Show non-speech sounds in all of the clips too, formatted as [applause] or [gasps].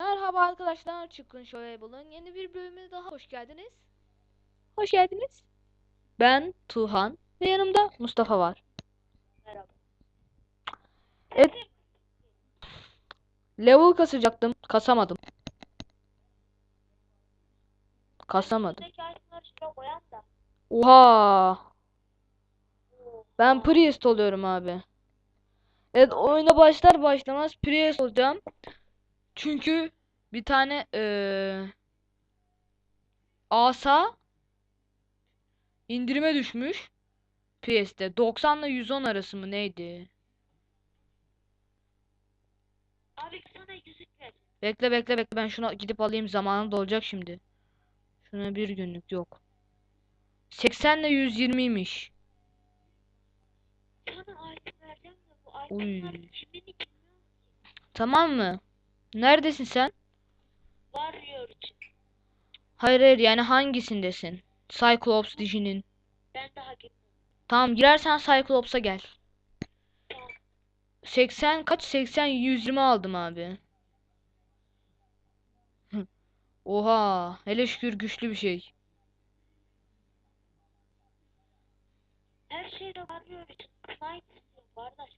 Merhaba arkadaşlar, Çıkın Şoyable'ın yeni bir bölümüne daha hoş geldiniz. Hoş geldiniz. Ben Tuhan ve yanımda Mustafa var. Merhaba. Evet. Level kasacaktım, kasamadım. Kasamadım. Buradaki itemları şuraya koyan da. Oha! Ben Priest oluyorum abi. Evet oyuna başlar başlamaz Priest olacağım. Çünkü bir tane eee asa indirime düşmüş. Priest'te 90 ile 110 arası mı neydi? Abi sana yüzük ver. Bekle bekle bekle ben şunu gidip alayım zamanım dolacak şimdi. Şuna bir günlük yok. 80 ile 120'ymiş. Sana item vereceğim de bu itemlar kimin. Tamam mı? Neredesin sen? Warrior. Hayır hayır yani hangisindesin? Cyclops Diji'nin. Ben daha gitmedim. Tamam girersen Cyclops'a gel. Tamam. 80 kaç? 80 120 aldım abi. Oha, hele şükür güçlü bir şey. Her şeyde Warrior için. Knight kardeş.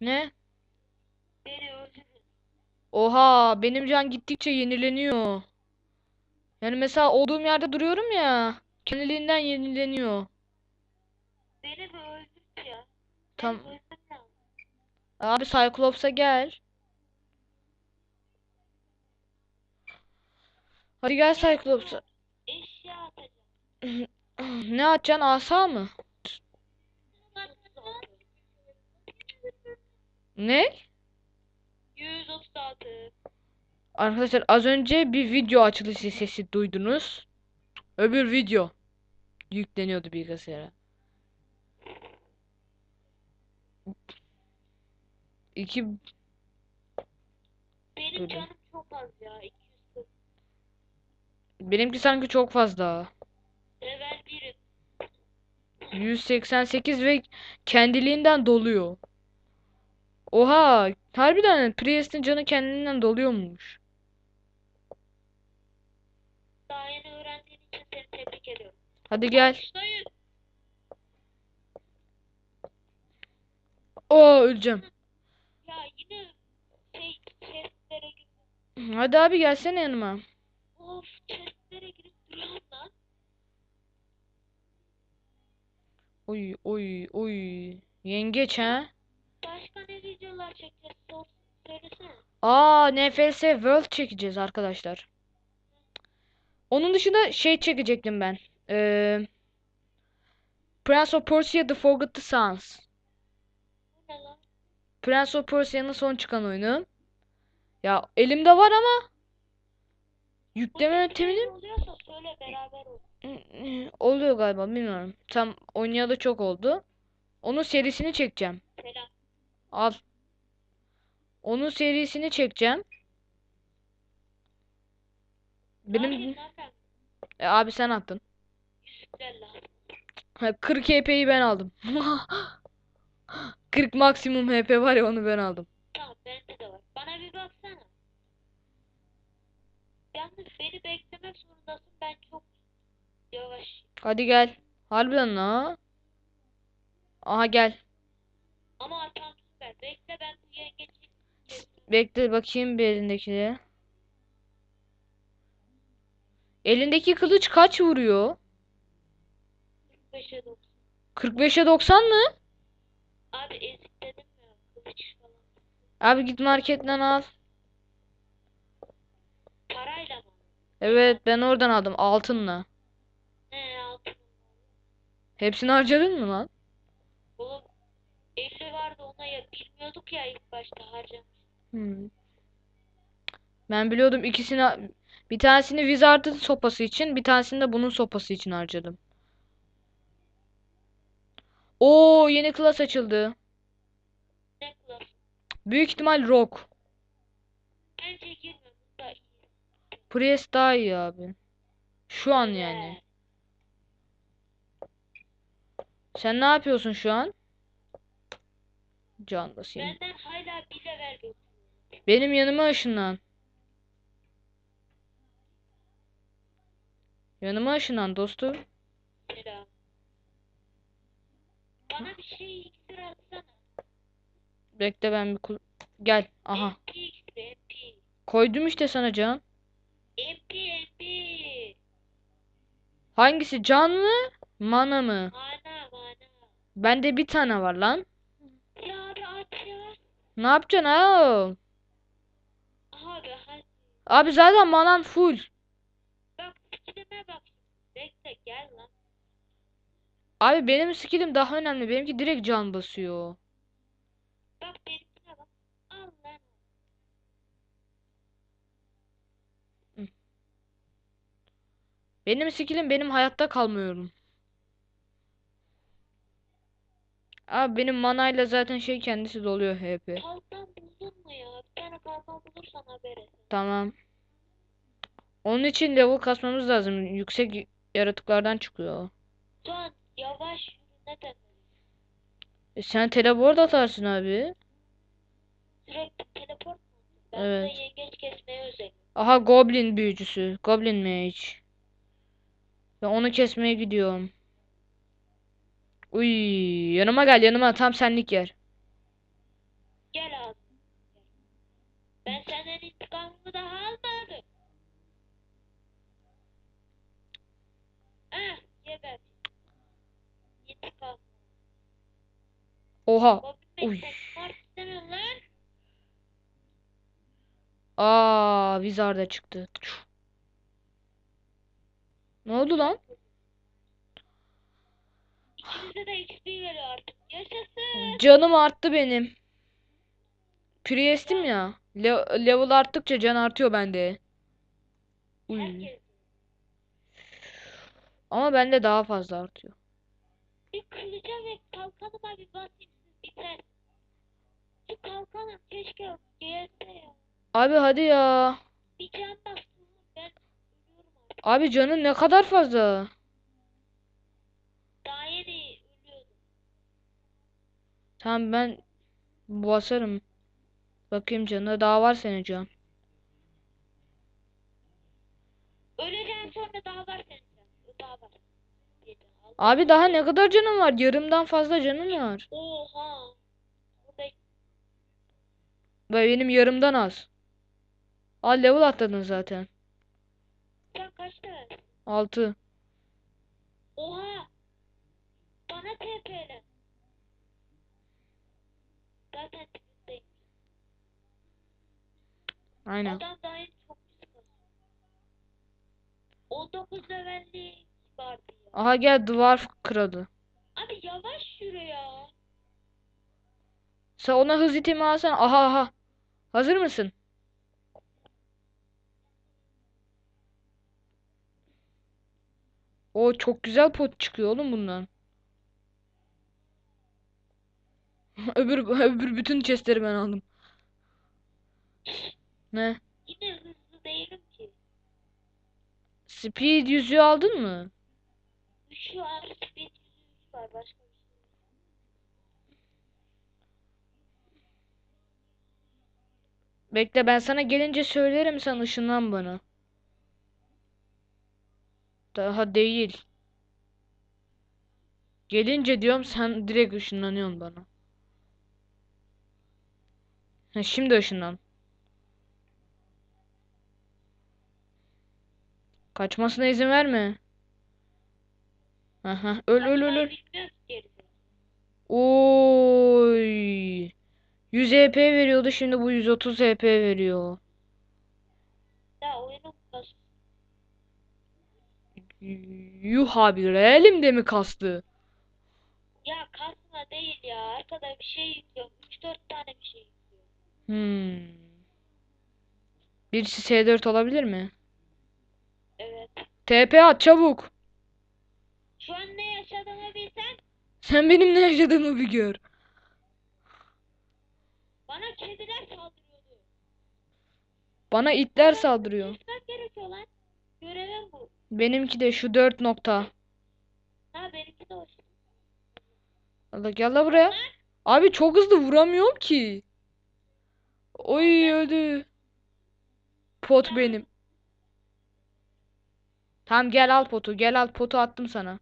Ne? beni. Oha, benim can gittikçe yenileniyor. Yani mesela olduğum yerde duruyorum ya, kendiliğinden yenileniyor. Beni bir ya. Tam abi Cyclops'a gel. Hadi gel Cyclops'a. Eşya atacağım. [clears throat] Ne atacaksın? Asa mı? Ne? 136. Arkadaşlar az önce bir video açılışı sesi duydunuz. Öbür video yükleniyordu bilgisayara. İki Benim Öyle. canım çok az ya. 240. benimki sanki çok fazla. Level 1'im. 188 ve kendiliğinden doluyor. Oha, harbiden Priest'in canı kendiliğinden doluyormuş. Daha yeni öğrendiğin için seni tebrik ediyorum. Hadi gel. Başlayın. Oo öleceğim. Ya yine şey chestlere girip Hadi abi gelsene yanıma. of chestlere girip duruyorum lan. Oy oy oy. Yengeç ha? Çekeceğiz? Söylesene. Aa NFS World çekeceğiz arkadaşlar. Onun dışında şey çekecektim ben. Ee, Prince of Persia The Forgotten lan? Prince of Persia'nın son çıkan oyunu. Ya elimde var ama yükleme yöntemini şey oluyorsa söyle beraber ol. [laughs] oluyor galiba bilmiyorum. Tam oynayalı çok oldu. Onun serisini çekeceğim. Selam. Al. Onun serisini çekeceğim. Benim? E, abi sen attın. Yüzükler lan. Ha, 40 HP'yi ben aldım. [laughs] 40 maksimum HP var ya onu ben aldım. Tamam bende de var. Bana bir baksana. Yalnız beni beklemek zorundasın. Ben çok yavaş. Hadi gel. Harbiden la. Aha gel. Ama hatam süper. Bekle ben bu yengeci Bekle bakayım bir elindekini. Elindeki kılıç kaç vuruyor? 45'e 90. 45'e 90 mı? Abi ezik dedim ya. Kılıç falan. Abi git marketten al. Parayla mı? Evet ben oradan aldım altınla. He altın. Hepsini harcadın mı lan? Oğlum 50 vardı ona ya bilmiyorduk ya ilk başta harcamış. Hmm. Ben biliyordum ikisini bir tanesini Wizard'ın sopası için, bir tanesini de bunun sopası için harcadım. Oo yeni klas açıldı. Büyük ihtimal Rock. Priest daha iyi abi. Şu an yani. Sen ne yapıyorsun şu an? Can basayım. Benden hala level yok. Benim yanıma ışınlan. Yanıma ışınlan dostum. Selam. Bana bir şey iksir atsana. Bekle ben bir kul... Gel. Aha. MP MP. Koydum işte sana can. MP, MP. Hangisi? Can mı? Mana mı? Mana, mana. Bende bir tane var lan. Ya abi ya. Ne yapacaksın ha? Abi zaten manan full. Abi benim skillim daha önemli. Benimki direkt can basıyor. Benim skillim benim hayatta kalmıyorum. Abi benim manayla zaten şey kendisi doluyor HP. Kalkan mu ya? Bir tane kalkan bulursan haber et. Tamam. Onun için level kasmamız lazım. Yüksek yaratıklardan çıkıyor. o. Şu an yavaş neden? E sen teleport atarsın abi. Sürekli teleport mu? Ben Evet. de yengeç kesmeye özel. Aha Goblin büyücüsü. Goblin Mage. Ben onu kesmeye gidiyorum. Uy, yanıma gel yanıma tam senlik yer. Gel abi. Ben senden intikamımı daha almadım. Eh, geber. İntikam. Oha. Uy. Aa, Wizard'a çıktı. Çuf. Ne oldu lan? İkimize de XP veriyor artık. Yaşasın. Canım arttı benim. Priest'im ya. Le- level arttıkça can artıyor bende. Uy. Herkes. Ama bende daha fazla artıyor. Bir kılıca ve kalkanıma bir basayım biter. Şu kalkanım keşke gelse ya. Abi hadi ya. Bir can bastım. Ben. Abi canın ne kadar fazla. Daha yeni ölüyordum. Tamam ben basarım. Bakayım canına daha var senin can. Öleceğim sonra daha var senin can. Daha var. Abi daha ne kadar canın var? Yarımdan fazla canın var. Oha. Ve benim yarımdan az. Aa level atladın zaten. sen kaç tane? 6. Oha. Bana TP'le. Zaten tipindeyim. Aynen. Adam daha yeni çok pis kasıyor. 19 levellik vardı ya. Aha gel dwarf kralı. Abi yavaş yürü ya. Sen ona hız itemi alsana. Aha aha. Hazır mısın? O çok güzel pot çıkıyor oğlum bundan. Öbür öbür bütün chestleri ben aldım. Ne? Yine hızlı değilim ki. Speed yüzüğü aldın mı? Şu an speed 103 var başka bir şey. Bekle ben sana gelince söylerim sen ışınlan bana. Daha değil. Gelince diyorum sen direkt ışınlanıyorsun bana. Şimdi ışınlan. Kaçmasına izin verme. Aha, öl öl öl öl. Oy. 100 EP veriyordu şimdi bu 130 EP veriyor. Ya oyunu. Yuh abi elimde mi kastı? Ya kasma değil ya. Arkada bir şey yüklüyorum. 3-4 tane bir şey. Hmm. Birisi S4 olabilir mi? Evet. TP at çabuk. Şu an ne yaşadığımı bilsen Sen benim ne yaşadığımı bir gör. bana kediler saldırıyordu. Bana itler saldırıyor. Kesmem gerekiyor lan. Görevim bu. Benimki de şu 4 nokta. Ha benimki de o. Allah gel la buraya. Abi çok hızlı vuramıyorum ki. Oy öldü. Pot benim. Tamam gel al potu. Gel al potu attım sana.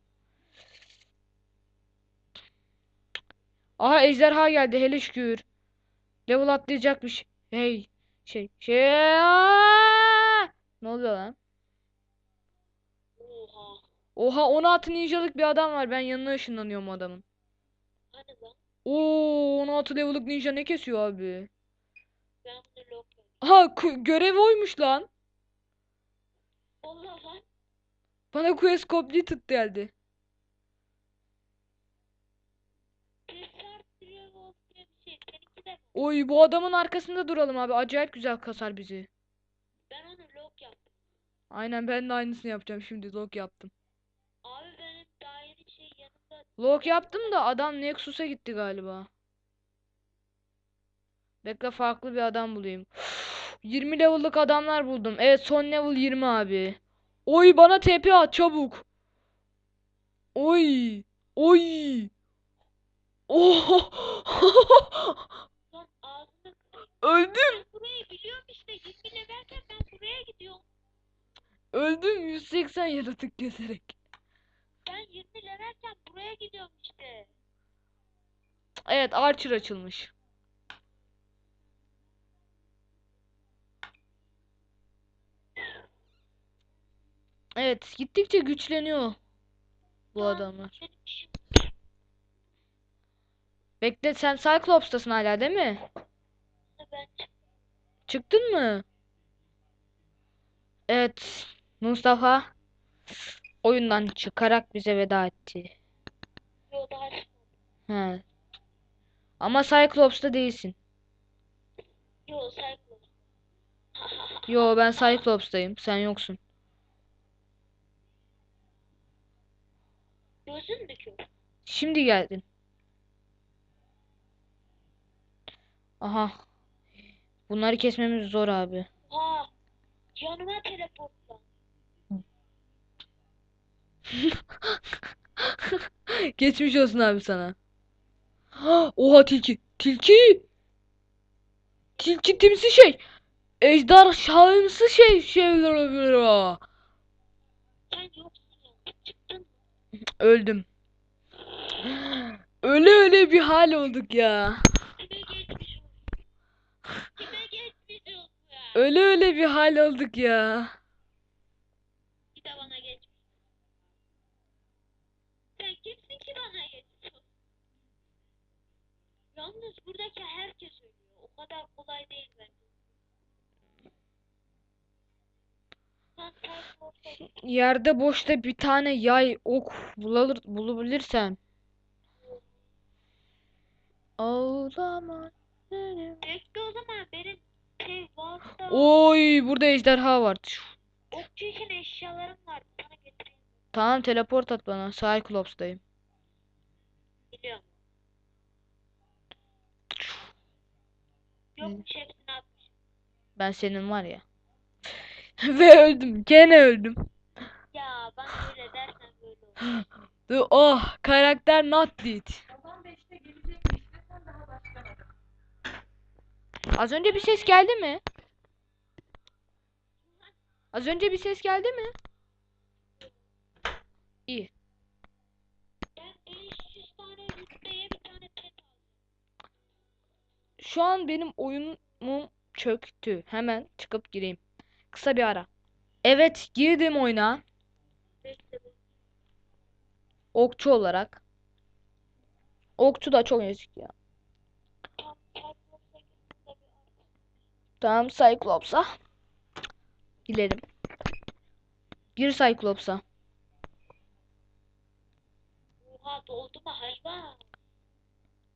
Aha ejderha geldi hele şükür. Level atlayacakmış. Hey şey şey Aa! Ne oluyor lan? Oha. Oha 16 ninjalık bir adam var. Ben yanına ışınlanıyorum adamın. Hani? Oo 16 level'lık ninja ne kesiyor abi? Ben bunu yapayım. Ha görev oymuş lan. Allah lan. Bana quest completed geldi. Oy bu adamın arkasında duralım abi. Acayip güzel kasar bizi. Ben onu lock yaptım. Aynen ben de aynısını yapacağım şimdi. Lock yaptım. Abi benim yeni şey yanımda. Lock yaptım da adam Nexus'a gitti galiba. Bekle farklı bir adam bulayım. [gasps] 20 level'lık adamlar buldum. Evet son level 20 abi. Oy bana TP at çabuk. Oy. Oy. Oh. [laughs] Öldüm. Ben burayı biliyorum işte. 20 levelken ben buraya gidiyorum. Öldüm 180 yaratık keserek. Ben 20 levelken buraya gidiyorum işte. Evet Archer açılmış. Evet gittikçe güçleniyor bu adamlar. Bekle sen Cyclops'tasın hala değil mi? çıktım. Çıktın mı? Evet Mustafa oyundan çıkarak bize veda etti. Yo daha çıkmadım. He. Ama Cyclops'ta değilsin. Yo Cyclops. Yo ben Cyclops'tayım. Sen yoksun. Gözün mü? Şimdi geldin. Aha. Bunları kesmemiz zor abi. Ha. Yanıma teleportla. [laughs] Geçmiş olsun abi sana. Oha tilki. Tilki. Tilki timsi şey. Ejder şahımsı şey şeyler oluyor. Sen yoksun ya. Çıktın mı? Öldüm. Öyle öyle bir hal olduk ya. Öyle öyle bir hal olduk ya. Bir de bana geçmiş. Sen kimsin ki bana geçmiş olsun? Yalnız buradaki herkes ölüyor. O kadar kolay değil bence. Sen Cyclops'a Yerde boşta bir tane yay ok bulur, bulabilirsem. Ağlama. Bekle o zaman benim şey varsa Oy burada ejderha var. okçu için eşyalarım var. Sana getireyim. Tamam teleport at bana. Cyclops'tayım. Biliyorum. Yokmuş hepsini atmış. Ben senin var ya. [laughs] Ve öldüm. Gene öldüm. Ya bana öyle dersen böyle olur. [gasps] Oh karakter not dead. Az önce bir ses geldi mi? Az önce bir ses geldi mi? İyi. Ben 500 tane rütbeye bir tane pet aldım. Şu an benim oyunum çöktü. Hemen çıkıp gireyim. Kısa bir ara. Evet girdim oyuna. Okçu olarak. Okçu da çok ezik ya. Tamam Cyclops'a. Girelim. Gir Cyclops'a. Oha doldu mu hayvan?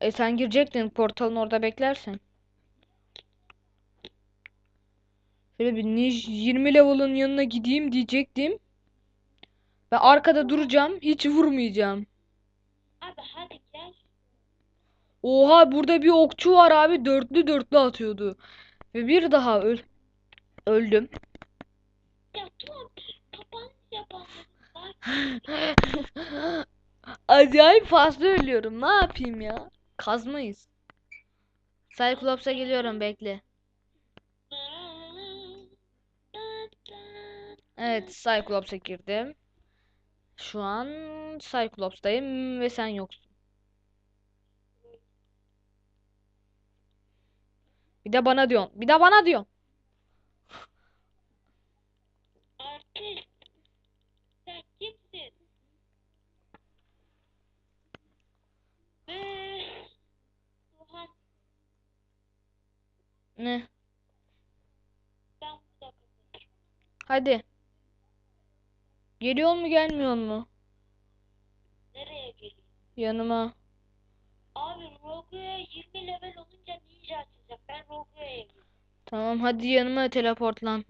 E sen girecektin portalın orada beklersen. Şöyle bir ninj 20 level'ın yanına gideyim diyecektim. Ben arkada duracağım. Hiç vurmayacağım. Abi hadi gel. Oha burada bir okçu var abi. Dörtlü dörtlü atıyordu. Ve bir daha öl öldüm. Ya dur. Kapanış yapalım. Bak. [laughs] acayip fazla ölüyorum. Ne yapayım ya? Kazmayız. Cyclops'a geliyorum bekle. Evet Cyclops'a girdim. Şu an Cyclops'tayım ve sen yoksun. Bir de bana diyorsun. Bir de bana diyorsun. Ne? Hadi. Geliyor mu gelmiyor mu? Nereye geleyim? Yanıma. Abi Rogue'ya 20 level olunca ninja açacak. Ben Rogue'ya gidiyorum. Tamam hadi yanıma teleportlan.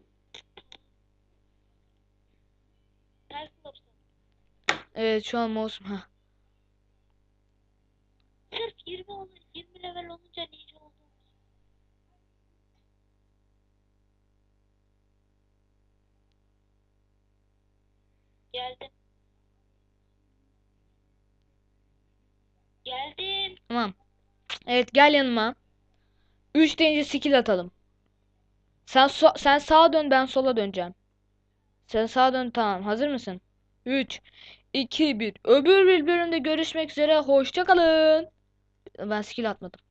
Cyclops'a. Evet şu an mouse'um. Heh. Sırf 20 olun, 20 level olunca ninja Geldim. Geldim. Tamam. Evet gel yanıma. 3 deyince skill atalım. Sen so- sen sağa dön ben sola döneceğim. Sen sağa dön tamam. Hazır mısın? 3 2 1. Öbür bir bölümde görüşmek üzere. Hoşça kalın. Ben skill atmadım.